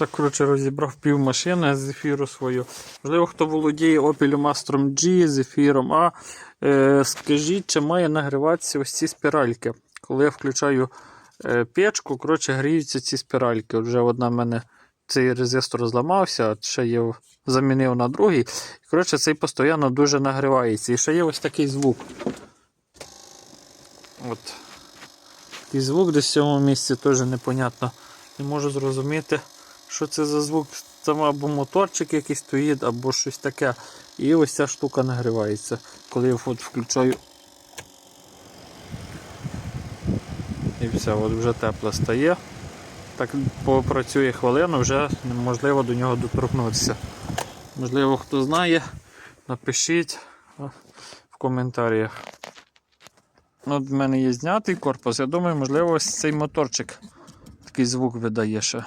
Так, коротше, розібрав пів машини з ефіру свою. Можливо, хто володіє Opel Mastrom G з ефіром А. Е, скажіть, чи має нагріватися ось ці спіральки. Коли я включаю е, печку, коротше, гріються ці спіральки. Вже одна в мене цей резистор зламався, а ще є замінив на другий. Коротше, цей постійно дуже нагрівається. І ще є ось такий звук. От. Такий звук десь в цьому місці теж непонятно. Не можу зрозуміти, що це за звук. Там або моторчик якийсь стоїть, або щось таке. І ось ця штука нагрівається. Коли я от включаю. І все, от вже тепло стає. Так попрацює хвилину, вже неможливо до нього доторкнутися. Можливо, хто знає, напишіть в коментарях. От в мене є знятий корпус. Я думаю, можливо, ось цей моторчик такий звук видає ще.